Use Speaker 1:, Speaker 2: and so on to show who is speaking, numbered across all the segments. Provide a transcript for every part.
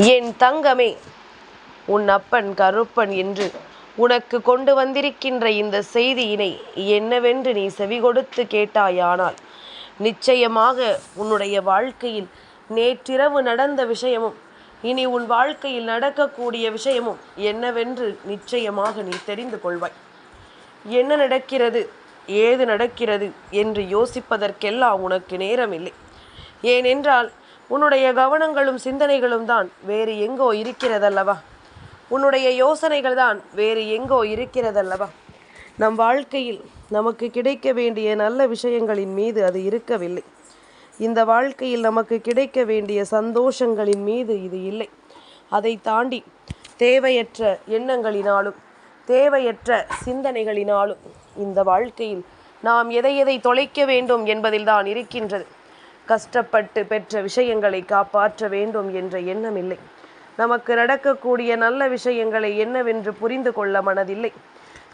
Speaker 1: என் தங்கமே உன் அப்பன் கருப்பன் என்று உனக்கு கொண்டு வந்திருக்கின்ற இந்த செய்தியினை என்னவென்று நீ செவிகொடுத்து கேட்டாயானால் நிச்சயமாக உன்னுடைய வாழ்க்கையில் நேற்றிரவு நடந்த விஷயமும் இனி உன் வாழ்க்கையில் நடக்கக்கூடிய விஷயமும் என்னவென்று நிச்சயமாக நீ தெரிந்து கொள்வாய். என்ன நடக்கிறது ஏது நடக்கிறது என்று யோசிப்பதற்கெல்லாம் உனக்கு நேரமில்லை. ஏனென்றால் உன்னுடைய கவனங்களும் சிந்தனைகளும் தான் வேறு எங்கோ இருக்கிறதல்லவா? உன்னுடைய யோசனைகள் தான் வேறு எங்கோ இருக்கிறதல்லவா? நம் வாழ்க்கையில் நமக்கு கிடைக்க வேண்டிய நல்ல விஷயங்களின் மீது அது இருக்கவில்லை. இந்த வாழ்க்கையில் நமக்கு கிடைக்க வேண்டிய சந்தோஷங்களின் மீது இது இல்லை. அதை தாண்டி தேவையற்ற எண்ணங்களினாலும் தேவையற்ற சிந்தனைகளினாலும் இந்த வாழ்க்கையில் நாம் எதை எதை தொலைக்க வேண்டும் என்பதில்தான் இருக்கின்றது. கஷ்டப்பட்டு பெற்ற விஷயங்களை காப்பாற்ற வேண்டும் என்ற எண்ணம் இல்லை. நமக்கு நடக்கக்கூடிய நல்ல விஷயங்களை என்னவென்று புரிந்து கொள்ள மனதில்லை.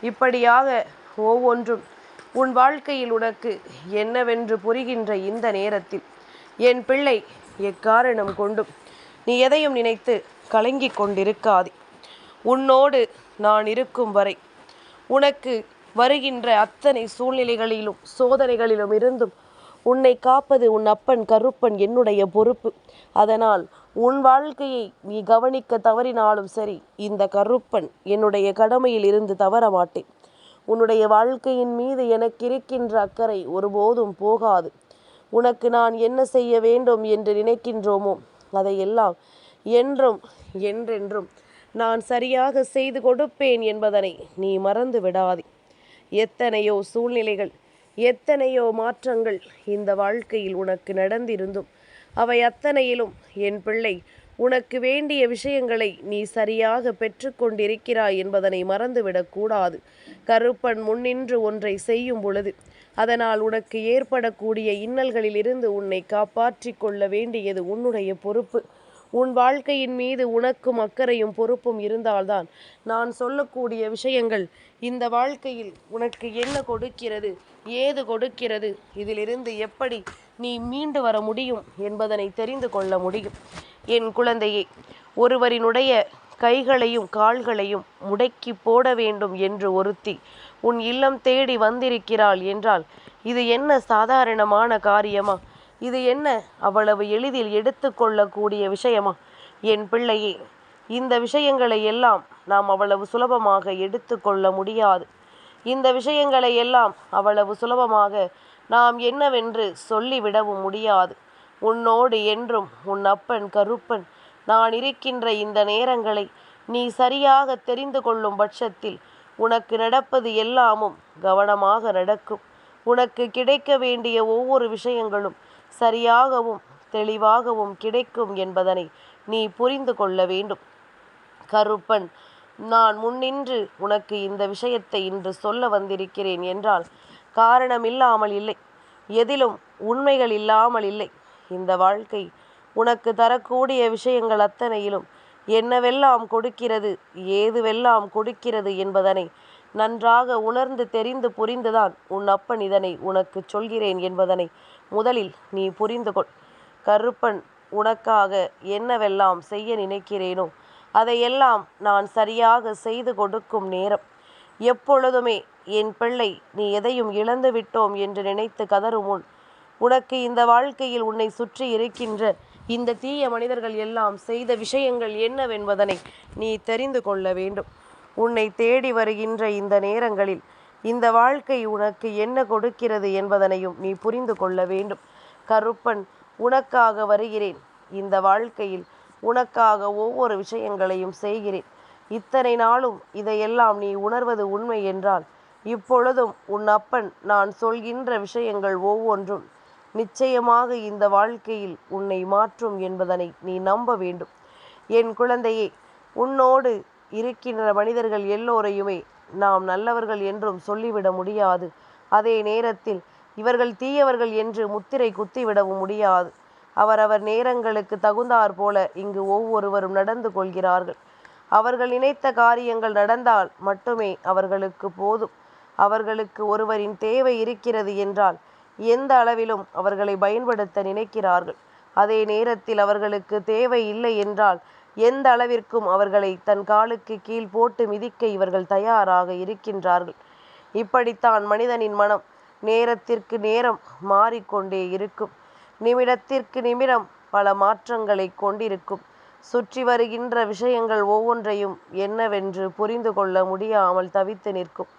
Speaker 1: இப்படியாக ஒவ்வொன்றும் உன் வாழ்க்கையில் உனக்கு என்னவென்று புரிகின்ற இந்த நேரத்தில் என் பிள்ளை எக்காரணம் கொண்டும் நீ எதையும் நினைத்து கலங்கிக் கொண்டிருக்காதே. உன்னோடு நான் இருக்கும் வரை உனக்கு வருகின்ற அத்தனை சூழ்நிலைகளிலும் சோதனைகளிலும் இருந்தும் உன்னை காப்பது உன் அப்பன் கருப்பன் என்னுடைய பொறுப்பு. அதனால் உன் வாழ்க்கையை நீ கவனிக்க தவறினாலும் சரி இந்த கருப்பன் என்னுடைய கடமையில் இருந்து தவற மாட்டேன். உன்னுடைய வாழ்க்கையின் மீது எனக்கு இருக்கின்ற அக்கறை ஒருபோதும் போகாது. உனக்கு நான் என்ன செய்ய வேண்டும் என்று நினைக்கின்றோமோ அதையெல்லாம் என்றும் என்றென்றும் நான் சரியாக செய்து கொடுப்பேன் என்பதனை நீ மறந்து விடாதே எத்தனையோ சூழ்நிலைகள் எத்தனையோ மாற்றங்கள் இந்த வாழ்க்கையில் உனக்கு நடந்திருந்தும் அவை அத்தனையிலும் என் பிள்ளை உனக்கு வேண்டிய விஷயங்களை நீ சரியாக பெற்றுக்கொண்டிருக்கிறாய் என்பதனை மறந்துவிடக்கூடாது கருப்பன் முன்னின்று ஒன்றை செய்யும் பொழுது அதனால் உனக்கு ஏற்படக்கூடிய இன்னல்களிலிருந்து உன்னை காப்பாற்றி கொள்ள வேண்டியது உன்னுடைய பொறுப்பு. உன் வாழ்க்கையின் மீது உனக்கும் அக்கறையும் பொறுப்பும் இருந்தால்தான். நான் சொல்லக்கூடிய விஷயங்கள் இந்த வாழ்க்கையில் உனக்கு என்ன கொடுக்கிறது ஏது கொடுக்கிறது இதிலிருந்து எப்படி நீ மீண்டு வர முடியும் என்பதனை தெரிந்து கொள்ள முடியும். என் குழந்தையே ஒருவரினுடைய கைகளையும் கால்களையும் முடக்கி போட வேண்டும் என்று ஒருத்தி உன் இல்லம் தேடி வந்திருக்கிறாள் என்றால் இது என்ன சாதாரணமான காரியமா? இது என்ன? அவ்வளவு எளிதில் எடுத்துக்கொள்ளக்கூடிய விஷயமா? என் பிள்ளையே இந்த விஷயங்களை எல்லாம் நாம் அவ்வளவு சுலபமாக எடுத்துக்கொள்ள முடியாது. இந்த விஷயங்களை எல்லாம் அவ்வளவு சுலபமாக நாம் என்னவென்று சொல்லிவிடவும் முடியாது. உன்னோடு என்றும் உன் அப்பன் கருப்பன் நான் இருக்கின்ற இந்த நேரங்களை நீ சரியாக தெரிந்து கொள்ளும் பட்சத்தில் உனக்கு நடப்பது எல்லாமும் கவனமாக நடக்கும். உனக்கு கிடைக்க வேண்டிய ஒவ்வொரு விஷயங்களும் சரியாகவும் தெளிவாகவும் கிடைக்கும் என்பதனை நீ புரிந்து கொள்ள வேண்டும். கருப்பன் நான் முன்னின்று உனக்கு இந்த விஷயத்தை இன்று சொல்ல வந்திருக்கிறேன் என்றால் காரணமில்லாமல் இல்லை. எதிலும் உண்மைகள் இல்லாமல் இல்லை. இந்த வாழ்க்கை உனக்கு தரக்கூடிய விஷயங்கள் அத்தனையிலும் என்னவெல்லாம் கொடுக்கிறது ஏதுவெல்லாம் கொடுக்கிறது என்பதனை நன்றாக உணர்ந்து தெரிந்து புரிந்துதான் உன் அப்பன் இதனை உனக்கு சொல்கிறேன் என்பதனை முதலில் நீ புரிந்து கொள். கருப்பன் உனக்காக என்னவெல்லாம் செய்ய நினைக்கிறேனோ அதையெல்லாம் நான் சரியாக செய்து கொடுக்கும் நேரம். எப்பொழுதுமே என் பிள்ளை நீ எதையும் இழந்து விட்டோம் என்று நினைத்து கதறும் முன் உனக்கு இந்த வாழ்க்கையில் உன்னை சுற்றி இருக்கின்ற இந்த தீய மனிதர்கள் எல்லாம் செய்த விஷயங்கள் என்னவென்பதனை நீ தெரிந்து கொள்ள வேண்டும். உன்னை தேடி வருகின்ற இந்த நேரங்களில் இந்த வாழ்க்கை உனக்கு என்ன கொடுக்கிறது என்பதனையும் நீ புரிந்து கொள்ள வேண்டும். கருப்பன் உனக்காக வருகிறேன். இந்த வாழ்க்கையில் உனக்காக ஒவ்வொரு விஷயங்களையும் செய்கிறேன். இத்தனை நாளும் இதையெல்லாம் நீ உணர்வது உண்மை என்றால் இப்பொழுதும் உன் அப்பன் நான் சொல்கின்ற விஷயங்கள் ஒவ்வொன்றும் நிச்சயமாக இந்த வாழ்க்கையில் உன்னை மாற்றும் என்பதனை நீ நம்ப வேண்டும். என் குழந்தையே உன்னோடு இருக்கின்ற மனிதர்கள் எல்லோரையுமே நாம் நல்லவர்கள் என்றும் சொல்லிவிட முடியாது. அதே நேரத்தில் இவர்கள் தீயவர்கள் என்று முத்திரை குத்திவிடவும் முடியாது. அவரவர் நேரங்களுக்கு தகுந்தாற் போல இங்கு ஒவ்வொருவரும் நடந்து கொள்கிறார்கள். அவர்கள் நினைத்த காரியங்கள் நடந்தால் மட்டுமே அவர்களுக்கு போதும். அவர்களுக்கு ஒருவரின் தேவை இருக்கிறது என்றால் எந்த அளவிலும் அவர்களை பயன்படுத்த நினைக்கிறார்கள். அதே நேரத்தில் அவர்களுக்கு தேவை இல்லை என்றால் எந்த அளவிற்கும் அவர்களை தன் காலுக்கு கீழ் போட்டு மிதிக்க இவர்கள் தயாராக இருக்கின்றார்கள். இப்படித்தான் மனிதனின் மனம் நேரத்திற்கு நேரம் மாறிக்கொண்டே இருக்கும். நிமிடத்திற்கு நிமிடம் பல மாற்றங்களை கொண்டிருக்கும். சுற்றி வருகின்ற விஷயங்கள் ஒவ்வொன்றையும் என்னவென்று புரிந்து கொள்ள முடியாமல் தவித்து நிற்கும்.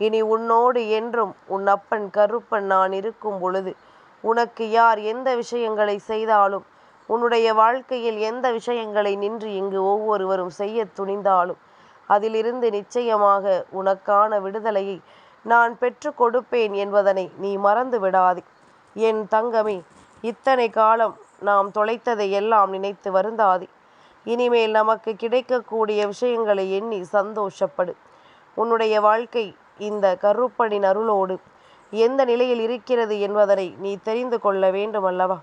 Speaker 1: இனி உன்னோடு என்றும் உன் அப்பன் கருப்பன் நான் இருக்கும் பொழுது உனக்கு யார் எந்த விஷயங்களை செய்தாலும் உன்னுடைய வாழ்க்கையில் எந்த விஷயங்களை நின்று இங்கு ஒவ்வொருவரும் செய்ய துணிந்தாலும் அதிலிருந்து நிச்சயமாக உனக்கான விடுதலையை நான் பெற்று கொடுப்பேன் என்பதனை நீ மறந்து விடாதே. என் தங்கமே இத்தனை காலம் நாம் தொலைத்ததை எல்லாம் நினைத்து வருந்தாதே. இனிமேல் நமக்கு கிடைக்கக்கூடிய விஷயங்களை எண்ணி சந்தோஷப்படு. உன்னுடைய வாழ்க்கை இந்த கருப்பனின் அருளோடு எந்த நிலையில் இருக்கிறது என்பதனை நீ தெரிந்து கொள்ள வேண்டும் அல்லவா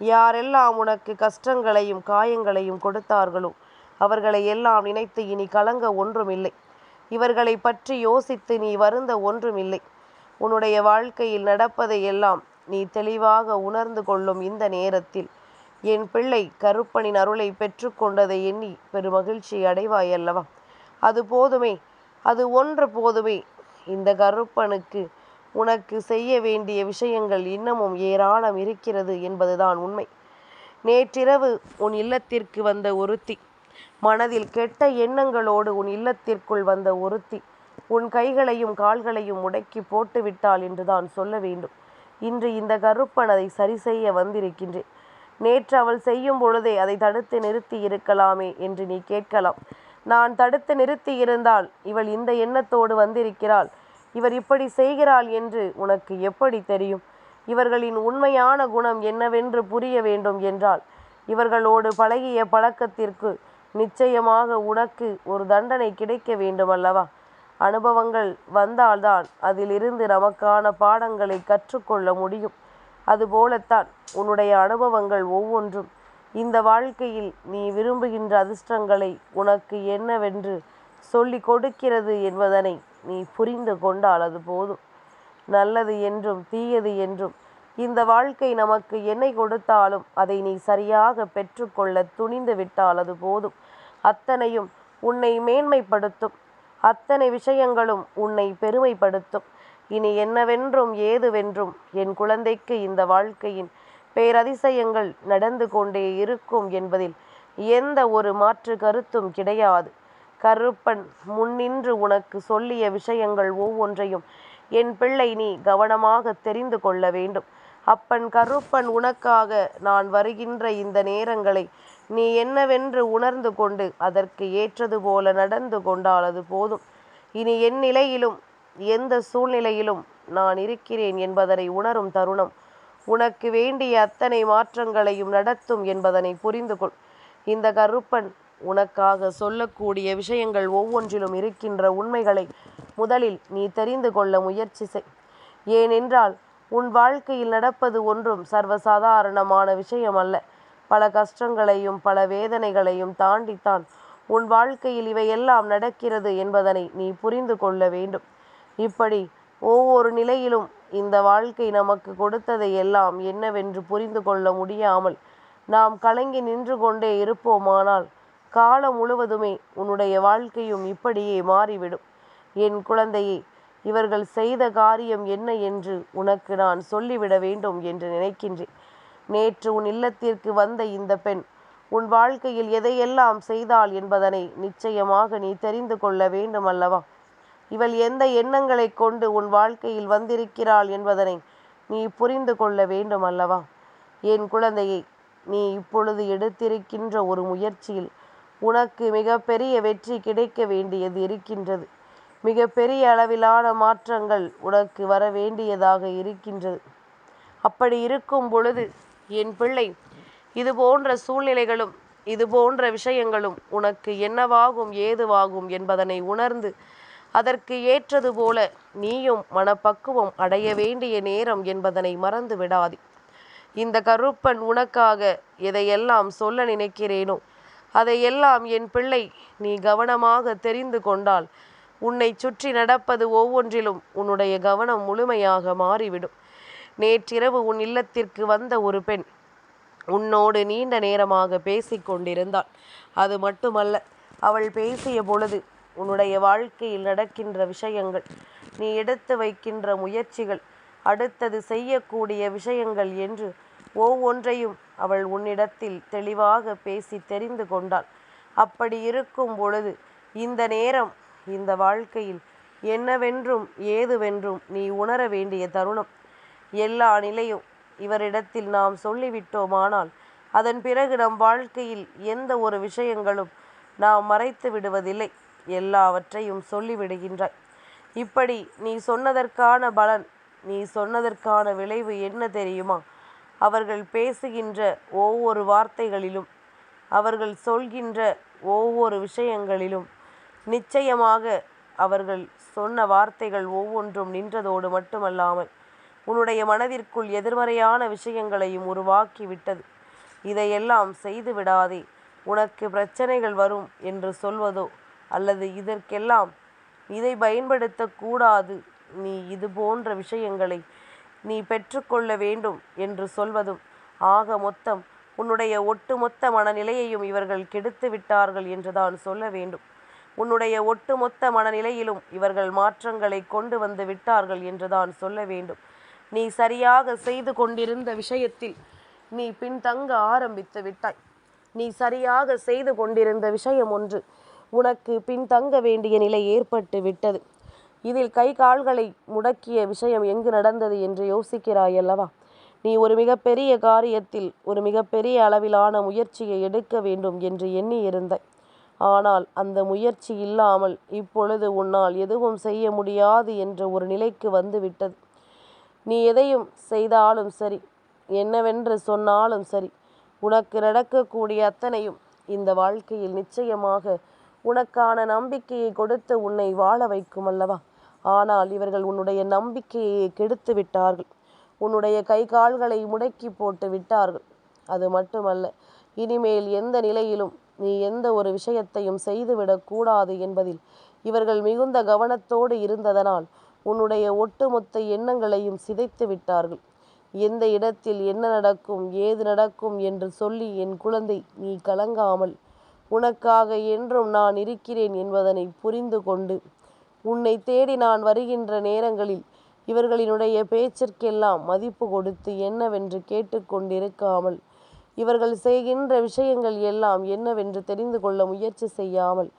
Speaker 1: யாரெல்லாம் உனக்கு கஷ்டங்களையும் காயங்களையும் கொடுத்தார்களோ அவர்களை எல்லாம் நினைத்து இனி கலங்க ஒன்றுமில்லை. இவர்களை பற்றி யோசித்து நீ வருந்த ஒன்றுமில்லை. உன்னுடைய வாழ்க்கையில் நடப்பதை எல்லாம் நீ தெளிவாக உணர்ந்து கொள்ளும் இந்த நேரத்தில் என் பிள்ளை கருப்பனின் அருளை பெற்றுக்கொண்டதை எண்ணி பெருமகிழ்ச்சி அடைவாய் அல்லவா அது போதுமே அது ஒன்று போதுமே. இந்த கருப்பனுக்கு உனக்கு செய்ய வேண்டிய விஷயங்கள் இன்னமும் ஏராளம் இருக்கிறது என்பதுதான் உண்மை. நேற்றிரவு உன் இல்லத்திற்கு வந்த ஒருத்தி மனதில் கெட்ட எண்ணங்களோடு உன் இல்லத்திற்குள் வந்த ஒருத்தி உன் கைகளையும் கால்களையும் முடக்கி போட்டு விட்டாள் என்றுதான் சொல்ல வேண்டும். இன்று இந்த கருப்பன் அதை சரி செய்ய வந்திருக்கின்றேன். நேற்று அவள் செய்யும் பொழுதே அதை தடுத்து நிறுத்தி இருக்கலாமே என்று நீ கேட்கலாம். நான் தடுத்து நிறுத்தி இருந்தால் இவள் இந்த எண்ணத்தோடு வந்திருக்கிறாள். இவர் இப்படி செய்கிறாள் என்று உனக்கு எப்படி தெரியும்? இவர்களின் உண்மையான குணம் என்னவென்று புரிய வேண்டும் என்றால் இவர்களோடு பழகிய பழக்கத்திற்கு நிச்சயமாக உனக்கு ஒரு தண்டனை கிடைக்க வேண்டுமல்லவா? அனுபவங்கள் வந்தால்தான் அதிலிருந்து நமக்கான பாடங்களை கற்றுக்கொள்ள முடியும். அதுபோலத்தான் உன்னுடைய அனுபவங்கள் ஒவ்வொன்றும். இந்த வாழ்க்கையில் நீ விரும்புகின்ற அதிர்ஷ்டங்களை உனக்கு என்னவென்று சொல்லி கொடுக்கிறது என்பதனை நீ புரிந்து கொண்டால் அது போதும். நல்லது என்றும் தீயது என்றும். இந்த வாழ்க்கை நமக்கு என்னை கொடுத்தாலும் அதை நீ சரியாக பெற்றுக்கொள்ள துணிந்து விட்டால் அது போதும். அத்தனையும் உன்னை மேன்மைப்படுத்தும். அத்தனை விஷயங்களும் உன்னை பெருமைப்படுத்தும். இனி என்னவென்றும் ஏதுவென்றும் என் குழந்தைக்கு இந்த வாழ்க்கையின் பேரதிசயங்கள் நடந்து கொண்டே இருக்கும் என்பதில் எந்த ஒரு மாற்று கருத்தும் கிடையாது. கருப்பன் முன்னின்று உனக்கு சொல்லிய விஷயங்கள் ஒவ்வொன்றையும் என் பிள்ளை நீ கவனமாக தெரிந்து கொள்ள வேண்டும். அப்பன் கருப்பன் உனக்காக நான் வருகின்ற இந்த நேரங்களை நீ என்னவென்று உணர்ந்து கொண்டு அதற்கு ஏற்றது போல நடந்து கொண்டாலது போதும். இனி என் நிலையிலும் எந்த சூழ்நிலையிலும் நான் இருக்கிறேன் என்பதனை உணரும் தருணம். உனக்கு வேண்டிய அத்தனை மாற்றங்களையும் நடத்தும் என்பதனை புரிந்து கொள் இந்த கருப்பன் உனக்காக சொல்லக்கூடிய விஷயங்கள் ஒவ்வொன்றிலும் இருக்கின்ற உண்மைகளை முதலில் நீ தெரிந்து கொள்ள முயற்சி செய். ஏனென்றால் உன் வாழ்க்கையில் நடப்பது ஒன்றும் சர்வசாதாரணமான விஷயம் அல்ல பல கஷ்டங்களையும் பல வேதனைகளையும் தாண்டித்தான் உன் வாழ்க்கையில் இவையெல்லாம் நடக்கிறது என்பதனை நீ புரிந்து கொள்ள வேண்டும். இப்படி ஒவ்வொரு நிலையிலும் இந்த வாழ்க்கை நமக்கு கொடுத்ததை எல்லாம் என்னவென்று புரிந்து கொள்ள முடியாமல் நாம் கலங்கி நின்று கொண்டே இருப்போமானால் காலம் முழுவதுமே உன்னுடைய வாழ்க்கையும் இப்படியே மாறிவிடும். என் குழந்தையே இவர்கள் செய்த காரியம் என்ன என்று உனக்கு நான் சொல்லிவிட வேண்டும் என்று நினைக்கின்றேன். நேற்று உன் இல்லத்திற்கு வந்த இந்த பெண் உன் வாழ்க்கையில் எதையெல்லாம் செய்தாள் என்பதனை நிச்சயமாக நீ தெரிந்து கொள்ள வேண்டும் அல்லவா இவள் எந்த எண்ணங்களை கொண்டு உன் வாழ்க்கையில் வந்திருக்கிறாள் என்பதனை நீ புரிந்து கொள்ள வேண்டும் அல்லவா என் குழந்தையை நீ இப்பொழுது எடுத்திருக்கின்ற ஒரு முயற்சியில் உனக்கு மிகப்பெரிய வெற்றி கிடைக்க வேண்டியது இருக்கின்றது. மிகப்பெரிய அளவிலான மாற்றங்கள் உனக்கு வர வேண்டியதாக இருக்கின்றது. அப்படி இருக்கும் பொழுது என் பிள்ளை இது போன்ற சூழ்நிலைகளும் இது போன்ற விஷயங்களும் உனக்கு என்னவாகும் ஏதுவாகும் என்பதனை உணர்ந்து அதற்கு ஏற்றது போல நீயும் மனப்பக்குவம் அடைய வேண்டிய நேரம் என்பதனை மறந்து விடாதே இந்த கருப்பன் உனக்காக எதையெல்லாம் சொல்ல நினைக்கிறேனோ அதையெல்லாம் என் பிள்ளை நீ கவனமாக தெரிந்து கொண்டால். உன்னை சுற்றி நடப்பது ஒவ்வொன்றிலும் உன்னுடைய கவனம் முழுமையாக மாறிவிடும். நேற்றிரவு உன் இல்லத்திற்கு வந்த ஒரு பெண் உன்னோடு நீண்ட நேரமாக பேசிக் கொண்டிருந்தாள். அது மட்டுமல்ல அவள் பேசிய பொழுது உன்னுடைய வாழ்க்கையில் நடக்கின்ற விஷயங்கள் நீ எடுத்து வைக்கின்ற முயற்சிகள் அடுத்தது செய்யக்கூடிய விஷயங்கள் என்று ஒவ்வொன்றையும் அவள் உன்னிடத்தில் தெளிவாக பேசி தெரிந்து கொண்டாள். அப்படி இருக்கும் பொழுது இந்த நேரம் இந்த வாழ்க்கையில் என்னவென்றும் ஏதுவென்றும் நீ உணர வேண்டிய தருணம். எல்லா நிலையும் இவரிடத்தில் நாம் சொல்லிவிட்டோமானால் அதன் பிறகு நம் வாழ்க்கையில் எந்த ஒரு விஷயங்களும் நாம் மறைத்து விடுவதில்லை. எல்லாவற்றையும் சொல்லிவிடுகின்றாய். இப்படி நீ சொன்னதற்கான பலன் நீ சொன்னதற்கான விளைவு என்ன தெரியுமா? அவர்கள் பேசுகின்ற ஒவ்வொரு வார்த்தைகளிலும் அவர்கள் சொல்கின்ற ஒவ்வொரு விஷயங்களிலும் நிச்சயமாக அவர்கள் சொன்ன வார்த்தைகள் ஒவ்வொன்றும் நின்றதோடு மட்டுமல்லாமல் உன்னுடைய மனதிற்குள் எதிர்மறையான விஷயங்களையும் உருவாக்கி விட்டது இதையெல்லாம் செய்து விடாதே. உனக்கு பிரச்சனைகள் வரும் என்று சொல்வதோ அல்லது இதற்கெல்லாம் இதை பயன்படுத்தக்கூடாது. நீ இது போன்ற விஷயங்களை நீ பெற்றுக்கொள்ள வேண்டும் என்று சொல்வதும் ஆக மொத்தம் உன்னுடைய ஒட்டுமொத்த மனநிலையையும் இவர்கள் கெடுத்து விட்டார்கள் என்றுதான் சொல்ல வேண்டும். உன்னுடைய ஒட்டுமொத்த மனநிலையிலும் இவர்கள் மாற்றங்களை கொண்டு வந்து விட்டார்கள் என்றுதான் சொல்ல வேண்டும். நீ சரியாக செய்து கொண்டிருந்த விஷயத்தில் நீ பின்தங்க ஆரம்பித்து விட்டாய். நீ சரியாக செய்து கொண்டிருந்த விஷயம் ஒன்று உனக்கு பின்தங்க வேண்டிய நிலை ஏற்பட்டு விட்டது. இதில் கை கால்களை முடக்கிய விஷயம் எங்கு நடந்தது என்று யோசிக்கிறாய் அல்லவா நீ ஒரு மிகப்பெரிய காரியத்தில் ஒரு மிகப்பெரிய அளவிலான முயற்சியை எடுக்க வேண்டும் என்று எண்ணி இருந்தாய் ஆனால் அந்த முயற்சி இல்லாமல் இப்பொழுது உன்னால் எதுவும் செய்ய முடியாது என்ற ஒரு நிலைக்கு வந்துவிட்டது. நீ எதையும் செய்தாலும் சரி என்னவென்று சொன்னாலும் சரி உனக்கு நடக்கக்கூடிய அத்தனையும் இந்த வாழ்க்கையில் நிச்சயமாக உனக்கான நம்பிக்கையை கொடுத்து உன்னை வாழ வைக்கும் அல்லவா ஆனால் இவர்கள் உன்னுடைய நம்பிக்கையை கெடுத்து விட்டார்கள். உன்னுடைய கை கால்களை முடக்கி போட்டு விட்டார்கள். அது மட்டுமல்ல இனிமேல் எந்த நிலையிலும் நீ எந்த ஒரு விஷயத்தையும் செய்துவிடக்கூடாது என்பதில் இவர்கள் மிகுந்த கவனத்தோடு இருந்ததனால் உன்னுடைய ஒட்டுமொத்த எண்ணங்களையும் சிதைத்து விட்டார்கள். எந்த இடத்தில் என்ன நடக்கும் ஏது நடக்கும் என்று சொல்லி என் குழந்தை நீ கலங்காமல் உனக்காக என்றும் நான் இருக்கிறேன் என்பதனை புரிந்து கொண்டு உன்னை தேடி நான் வருகின்ற நேரங்களில் இவர்களினுடைய பேச்சிற்கெல்லாம் மதிப்பு கொடுத்து என்னவென்று கேட்டுக்கொண்டிருக்காமல் இவர்கள் செய்கின்ற விஷயங்கள் எல்லாம் என்னவென்று தெரிந்து கொள்ள முயற்சி செய்யாமல்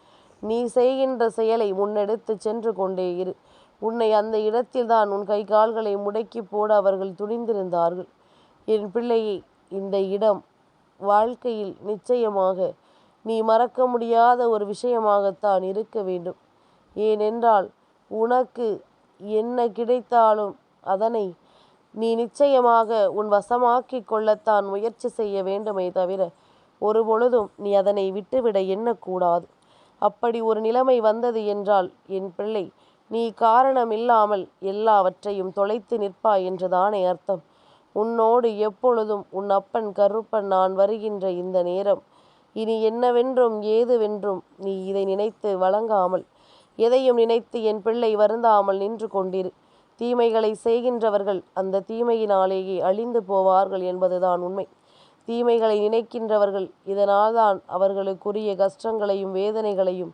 Speaker 1: நீ செய்கின்ற செயலை முன்னெடுத்து சென்று கொண்டே இரு. உன்னை அந்த இடத்தில்தான் உன் கை கால்களை முடக்கி போட அவர்கள் துணிந்திருந்தார்கள். என் பிள்ளையை இந்த இடம் வாழ்க்கையில் நிச்சயமாக நீ மறக்க முடியாத ஒரு விஷயமாகத்தான் இருக்க வேண்டும். ஏனென்றால் உனக்கு என்ன கிடைத்தாலும் அதனை நீ நிச்சயமாக உன் வசமாக்கிக் கொள்ளத்தான் முயற்சி செய்ய வேண்டுமே தவிர ஒரு பொழுதும் நீ அதனை விட்டுவிட எண்ணக்கூடாது. அப்படி ஒரு நிலைமை வந்தது என்றால் என் பிள்ளை நீ காரணமில்லாமல் எல்லாவற்றையும் தொலைத்து நிற்பாய் என்றுதானே அர்த்தம். உன்னோடு எப்பொழுதும் உன் அப்பன் கருப்பன் நான் வருகின்ற இந்த நேரம் இனி என்னவென்றும் ஏதுவென்றும் நீ இதை நினைத்து வழங்காமல் எதையும் நினைத்து என் பிள்ளை வருந்தாமல் நின்று கொண்டிரு. தீமைகளை செய்கின்றவர்கள் அந்த தீமையினாலேயே அழிந்து போவார்கள் என்பதுதான் உண்மை. தீமைகளை நினைக்கின்றவர்கள் இதனால்தான் அவர்களுக்குரிய கஷ்டங்களையும் வேதனைகளையும்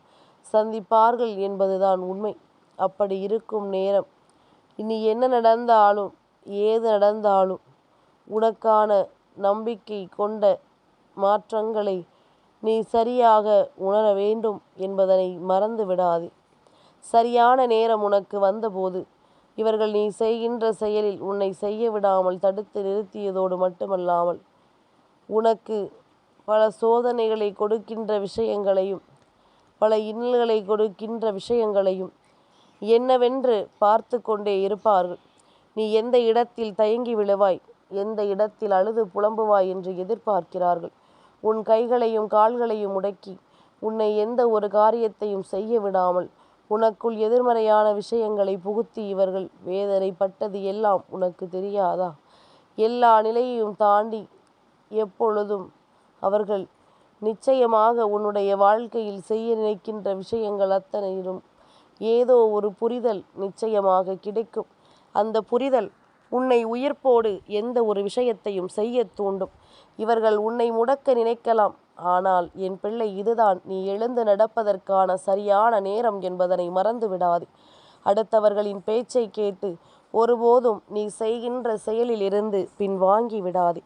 Speaker 1: சந்திப்பார்கள் என்பதுதான் உண்மை. அப்படி இருக்கும் நேரம். இனி என்ன நடந்தாலும் ஏது நடந்தாலும் உனக்கான நம்பிக்கை கொண்ட மாற்றங்களை நீ சரியாக உணர வேண்டும் என்பதனை மறந்து விடாதே. சரியான நேரம் உனக்கு வந்தபோது இவர்கள் நீ செய்கின்ற செயலில் உன்னை செய்ய விடாமல் தடுத்து நிறுத்தியதோடு மட்டுமல்லாமல் உனக்கு பல சோதனைகளை கொடுக்கின்ற விஷயங்களையும் பல இன்னல்களை கொடுக்கின்ற விஷயங்களையும் என்னவென்று பார்த்து கொண்டே இருப்பார்கள். நீ எந்த இடத்தில் தயங்கி விழுவாய் எந்த இடத்தில் அழுது புலம்புவாய் என்று எதிர்பார்க்கிறார்கள். உன் கைகளையும் கால்களையும் முடக்கி உன்னை எந்த ஒரு காரியத்தையும் செய்ய விடாமல் உனக்குள் எதிர்மறையான விஷயங்களை புகுத்தி இவர்கள் வேதனைப்பட்டது எல்லாம் உனக்கு தெரியாதா? எல்லா நிலையையும் தாண்டி எப்பொழுதும் அவர்கள் நிச்சயமாக உன்னுடைய வாழ்க்கையில் செய்ய நினைக்கின்ற விஷயங்கள் அத்தனையிலும் ஏதோ ஒரு புரிதல் நிச்சயமாக கிடைக்கும். அந்த புரிதல் உன்னை உயிர்ப்போடு எந்த ஒரு விஷயத்தையும் செய்ய தூண்டும். இவர்கள் உன்னை முடக்க நினைக்கலாம். ஆனால் என் பிள்ளை இதுதான். நீ எழுந்து நடப்பதற்கான சரியான நேரம் என்பதனை மறந்து விடாதே. அடுத்தவர்களின் பேச்சை கேட்டு ஒருபோதும் நீ செய்கின்ற செயலிலிருந்து பின்வாங்கி பின் வாங்கி விடாதே.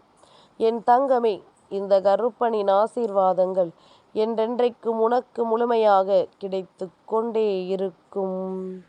Speaker 1: என் தங்கமே இந்த கருப்பனின் ஆசீர்வாதங்கள் என்றென்றைக்கும் உனக்கு முழுமையாக கிடைத்து கொண்டே இருக்கும்.